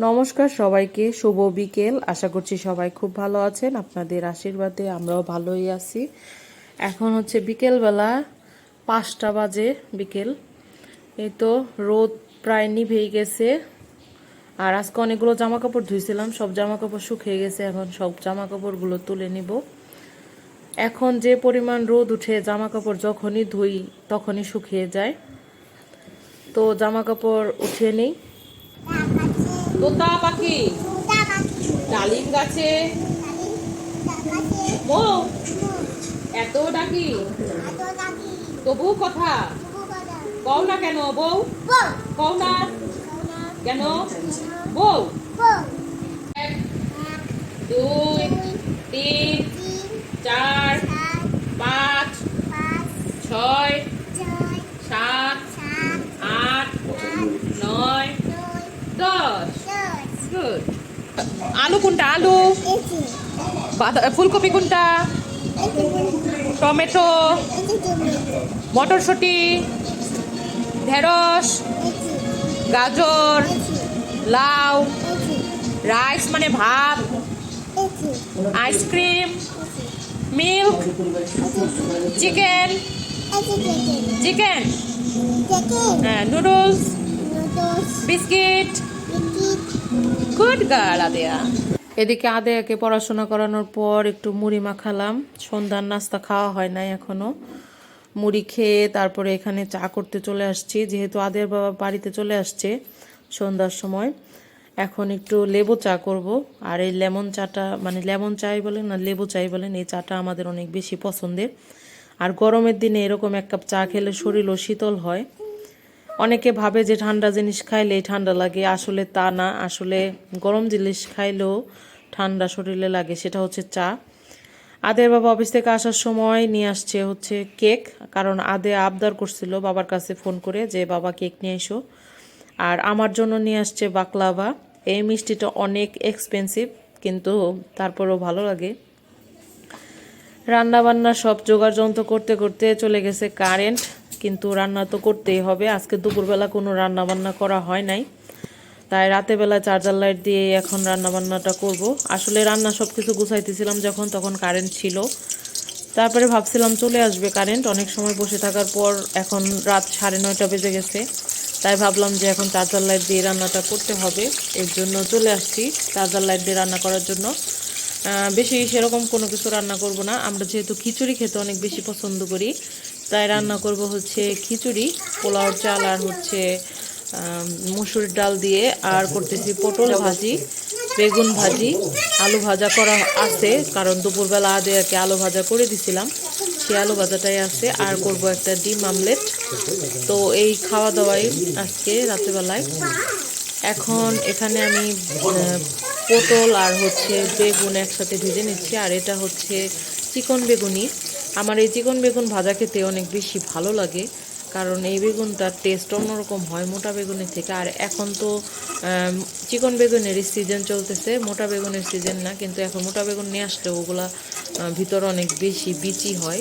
নমস্কার সবাইকে, শুভ বিকেল। আশা করছি সবাই খুব ভালো আছেন। আপনাদের আশীর্বাদে আমরাও ভালোই আছি। এখন হচ্ছে বিকেলবেলা পাঁচটা বাজে বিকেল। এই তো রোদ প্রায় নিভেই গেছে। আর আজকে অনেকগুলো জামা কাপড় ধুইছিলাম। সব জামা কাপড় শুকিয়ে গেছে। এখন সব জামা কাপড়গুলো তুলে নিব। এখন যে পরিমাণ রোদ উঠে জামা কাপড় যখনই ধুই তখনই শুকিয়ে যায়। তো জামা কাপড় উঠিয়ে নিই। তোতা পাখি? ডালিম গাছে? বউ এত ডাকি? তবু কথা। কও না কেন বউ? কও না। কেন? বউ এক দুই তিন চার পাঁচ ছয় সাত আট নয় দশ গুড আলু কোনটা? আলু। ফুলকপি কোনটা? টমেটো। মটরশুঁটি। ঢেঁড়স। গাজর। লাউ। রাইস মানে ভাত। Ice cream. Milk. Chicken. Chicken. হ্যাঁ noodles. Biscuit. Good girl Adeya এদিকে আদেয়াকে পড়াশোনা করানোর পর একটু মুড়ি মাখালাম। সন্ধ্যার নাস্তা খাওয়া হয় নাই এখনও। মুড়ি খেয়ে তারপরে এখানে চা করতে চলে আসছি। যেহেতু আদেয়ার বাবা বাড়িতে চলে আসছে সন্ধ্যার সময়, এখন একটু লেবু চা করব। আর এই লেমন চাটা মানে লেমন চাই বলেন না, লেবু চাই বলেন এই চাটা আমাদের অনেক বেশি পছন্দের। আর গরমের দিনে এরকম এক কাপ চা খেলে শরীরও শীতল হয়। অনেকে ভাবে যে ঠান্ডা জিনিস খাইলেই ঠান্ডা লাগে, আসলে তা না। আসলে গরম জিনিস খাইলেও ঠান্ডা শরীরে লাগে, সেটা হচ্ছে চা। আদের বাবা অফিস থেকে আসার সময় নিয়ে আসছে হচ্ছে কেক, কারণ আদে আবদার করছিল বাবার কাছে ফোন করে যে, বাবা, কেক নিয়ে এসো। আর আমার জন্য নিয়ে আসছে বাকলাভা এই মিষ্টিটা অনেক এক্সপেন্সিভ কিন্তু তারপরেও ভালো লাগে। রান্নাবান্না সব জোগাড় যন্ত্র করতে করতে চলে গেছে কারেন্ট কিন্তু রান্না তো করতেই হবে। আজকে দুপুরবেলা কোনো রান্না বান্না করা হয় নাই। তাই রাতে বেলা চার্জার লাইট দিয়ে এখন রান্না বান্নাটা করব। আসলে রান্না সব কিছু গুছাইতেছিলাম যখন, তখন কারেন্ট ছিল। তারপরে ভাবছিলাম চলে আসবে কারেন্ট। অনেক সময় বসে থাকার পর এখন রাত সাড়ে নয়টা বেজে গেছে। তাই ভাবলাম যে এখন চার্জার লাইট দিয়ে রান্নাটা করতে হবে। এর জন্য চলে আসছি চার্জার লাইট দিয়ে রান্না করার জন্য। বেশি সেরকম কোনো কিছু রান্না করব না। আমরা যেহেতু খিচুড়ি খেতে অনেক বেশি পছন্দ করি তাই রান্না করব হচ্ছে খিচুড়ি পোলাওর চাল আর হচ্ছে আম, মুসুরির ডাল দিয়ে আর করতেছি পটল ভাজি বেগুন ভাজি আলু ভাজা করা আছে কারণ দুপুরবেলা আদে আর কি আলু ভাজা করে দিছিলাম। সেই আলু ভাজাটাই আছে আর করব একটা ডিম আমলেট। তো এই খাওয়া দাওয়াই আজকে রাত্রেবেলায়। এখন এখানে আমি পটল আর হচ্ছে বেগুন একসাথে ভেজে নিচ্ছি আর এটা হচ্ছে চিকন বেগুনি। আমার এই চিকন বেগুন ভাজা খেতে অনেক বেশি ভালো লাগে, কারণ এই বেগুনটার টেস্ট অন্যরকম হয় মোটা বেগুনের থেকে। আর এখন তো চিকন বেগুনের সিজন চলতেছে, মোটা বেগুনের সিজন না, কিন্তু এখন মোটা বেগুন নিয়ে আসলে ওগুলা ভিতর অনেক বেশি বিচি হয়।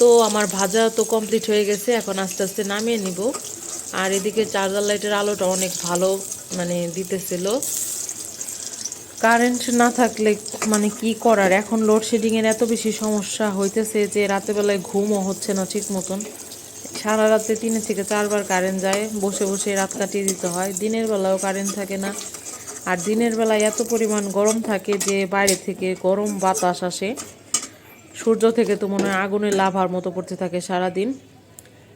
তো আমার ভাজা তো কমপ্লিট হয়ে গেছে, এখন আস্তে আস্তে নামিয়ে নিব। আর এদিকে চার্জার লাইটের আলোটা অনেক ভালো মানে দিতেছিল। কারেন্ট না থাকলে মানে কি করার? এখন লোডশেডিংয়ের এত বেশি সমস্যা হইতেছে যে রাতেবেলায় ঘুমও হচ্ছে না ঠিক মতন। সারা রাতে তিনে থেকে চারবার কারেন্ট যায়, বসে বসে রাত কাটিয়ে দিতে হয়। দিনের বেলাও কারেন্ট থাকে না। আর দিনের বেলায় এত পরিমাণ গরম থাকে যে বাইরে থেকে গরম বাতাস আসে। সূর্য থেকে তো মনে হয় আগুনের লাভার মতো পড়তে থাকে সারাদিন।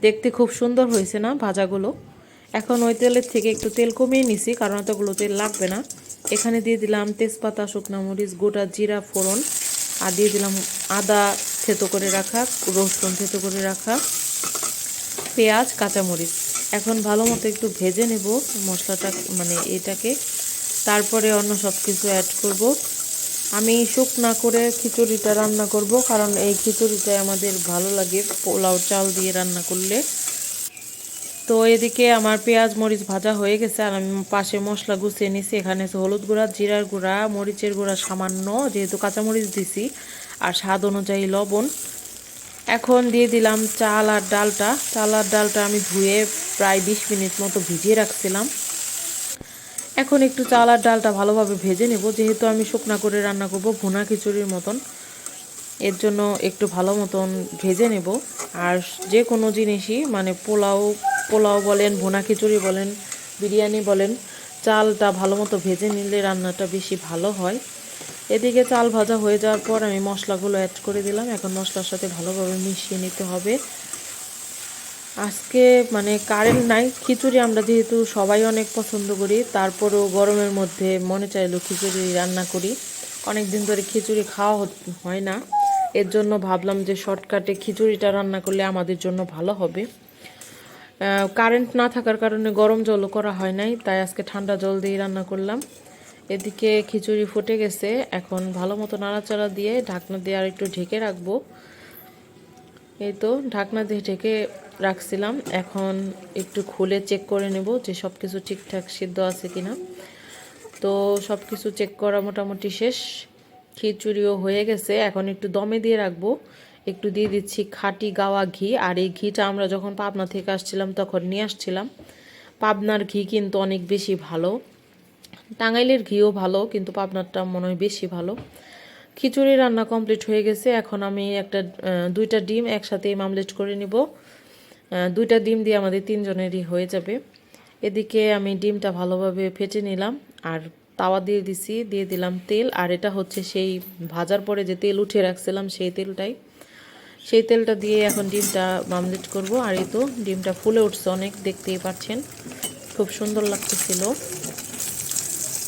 দেখতে খুব সুন্দর হয়েছে না ভাজাগুলো? এখন ওই তেলের থেকে একটু তেল কমিয়ে নিছি, কারণ এতগুলো তেল লাগবে না। এখানে দিয়ে দিলাম তেজপাতা, শুকনো মরিচ, গোটা জিরা, ফোড়ন, আর দিয়ে দিলাম আদা থেতো করে রাখা, রসুন থেতো করে রাখা, পেঁয়াজ, কাঁচামরিচ। এখন ভালো মতো একটু ভেজে নেব মশলাটা মানে এটাকে। তারপরে অন্য সব কিছু অ্যাড করব। আমি শুকনা করে খিচুড়িটা রান্না করব, কারণ এই খিচুড়িটা আমাদের ভালো লাগে পোলাও, চাল দিয়ে রান্না করলে। তো এদিকে আমার পেঁয়াজ, মরিচ ভাজা হয়ে গেছে আর আমি পাশে মশলা গুছিয়ে নিছি। এখানে হলুদ গুঁড়া, জিরার গুঁড়া, মরিচের গুঁড়া সামান্য, যেহেতু কাঁচামরিচ দিছি, আর স্বাদ অনুযায়ী লবণ। এখন দিয়ে দিলাম চাল আর ডালটা। চাল আর ডালটা আমি ধুয়ে প্রায় বিশ মিনিট মতো ভিজিয়ে রাখছিলাম। এখন একটু চাল আর ডালটা ভালোভাবে ভেজে নেব। যেহেতু আমি শুকনা করে রান্না করব ভুনা খিচুড়ির মতন, এর জন্য একটু ভালো মতন ভেজে নেব। আর যে কোনো জিনিসই মানে পোলাও পোলাও বলেন, ভুনা খিচুড়ি বলেন, বিরিয়ানি বলেন, চালটা ভালো মতো ভেজে নিলে রান্নাটা বেশি ভালো হয়। এদিকে চাল ভাজা হয়ে যাওয়ার পর আমি মশলাগুলো অ্যাড করে দিলাম। এখন মশলার সাথে ভালোভাবে মিশিয়ে নিতে হবে। আজকে মানে কারেন্ট নাই। খিচুড়ি আমরা যেহেতু সবাই অনেক পছন্দ করি, তারপরেও গরমের মধ্যে মনে চাইলো খিচুড়ি রান্না করি। অনেক দিন ধরে খিচুড়ি খাওয়া হয় না। এর জন্য ভাবলাম যে শর্টকাটে খিচুড়িটা রান্না করলে আমাদের জন্য ভালো হবে। কারেন্ট না থাকার কারণে গরম জলও করা হয় নাই, তাই আজকে ঠান্ডা জল দিয়ে রান্না করলাম। এদিকে খিচুড়ি ফুটে গেছে, এখন ভালো মতো নাড়াচাড়া দিয়ে ঢাকনা দিয়ে আর একটু ঢেকে রাখব। এই তো ঢাকনা দিয়ে ঢেকে রাখছিলাম, এখন একটু খুলে চেক করে নেব যে সব কিছু ঠিকঠাক সিদ্ধ আছে কিনা। তো সব কিছু চেক করা মোটামুটি শেষ, খিচুড়িও হয়ে গেছে, এখন একটু দমে দিয়ে রাখব। একটু দিয়ে দিচ্ছি খাঁটি গাওয়া ঘি, আর এই ঘিটা আমরা যখন পাবনা থেকে আসছিলাম তখন নিয়ে আসছিলাম। পাবনার ঘি কিন্তু অনেক বেশি ভালো। টাঙ্গাইলের ঘিও ভালো, কিন্তু পাবনারটা মনে হয় বেশি ভালো। খিচুড়ি রান্না কমপ্লিট হয়ে গেছে। এখন আমি একটা দুইটা ডিম একসাথে মামলেট করে নিব। দুইটা ডিম দিয়ে আমাদের তিনজনেরই হয়ে যাবে। এদিকে আমি ডিমটা ভালোভাবে ফেটে নিলাম, আর তাওয়া দিয়ে দিছি, দিয়ে দিলাম তেল। আর এটা হচ্ছে সেই ভাজার পরে যে তেল উঠে রাখছিলাম সেই তেলটাই। সেই তেলটা দিয়ে এখন ডিমটা মামলেট করব। আর এই তো ডিমটা ফুলে উঠছে, অনেক দেখতেই পাচ্ছেন। খুব সুন্দর লাগতেছিল।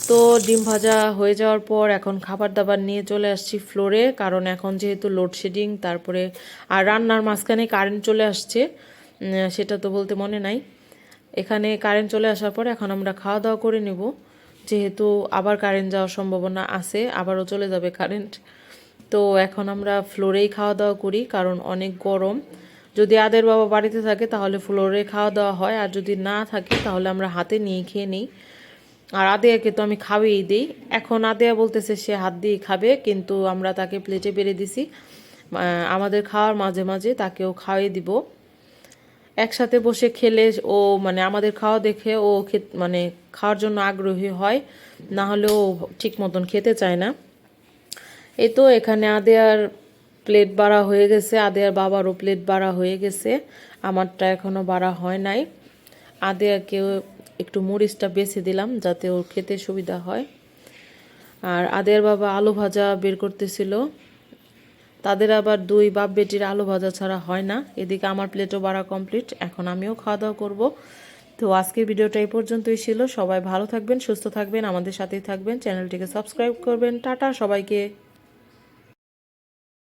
তো ডিম ভাজা হয়ে যাওয়ার পর এখন খাবার দাবার নিয়ে চলে আসছি ফ্লোরে কারণ এখন যেহেতু লোডশেডিং তারপরে আর রান্নার মাঝখানে কারেন্ট চলে আসছে সেটা তো বলতে মনে নাই। এখানে কারেন্ট চলে আসার পর এখন আমরা খাওয়া দাওয়া করে নেব। যেহেতু আবার কারেন্ট যাওয়ার সম্ভাবনা আছে, আবারও চলে যাবে কারেন্ট তো এখন আমরা ফ্লোরেই খাওয়া দাওয়া করি, কারণ অনেক গরম। যদি আদের বাবা বাড়িতে থাকে তাহলে ফ্লোরে খাওয়া দাওয়া হয়, আর যদি না থাকে তাহলে আমরা হাতে নিয়ে খেয়ে নিই। আর আদেয়াকে তো আমি খাওয়িয়ে দিই। এখন আদেয়া বলতেছে সে হাত দিয়ে খাবে, কিন্তু আমরা তাকে প্লেটে বেড়ে দিছি। আমাদের খাওয়ার মাঝে মাঝে তাকেও খাওয়িয়ে দিব। একসাথে বসে খেলে ও মানে আমাদের খাওয়া দেখে ও মানে খাওয়ার জন্য আগ্রহী হয়, না হলে ও ঠিক মতন খেতে চায় না। এই তো এখানে আদেয়ার প্লেট বাড়া হয়ে গেছে, আদেয়ার বাবারও প্লেট বাড়া হয়ে গেছে। আমারটা এখনও বাড়া হয় নাই। আদেয়াকে একটু মরিচটা বেছে দিলাম যাতে ওর খেতে সুবিধা হয়। আর আদেয়ার বাবা আলু ভাজা বের করতেছিল। তাদের আবার দুই বাপ বেটির আলু ভাজা ছাড়া হয় না। এদিকে আমার প্লেটও বাড়া কমপ্লিট এখন আমিও খাওয়া দাওয়া করব। তো আজকের ভিডিওটা এই পর্যন্তই ছিল। সবাই ভালো থাকবেন, সুস্থ থাকবেন, আমাদের সাথেই থাকবেন। চ্যানেলটিকে সাবস্ক্রাইব করবেন। টাটা সবাইকে।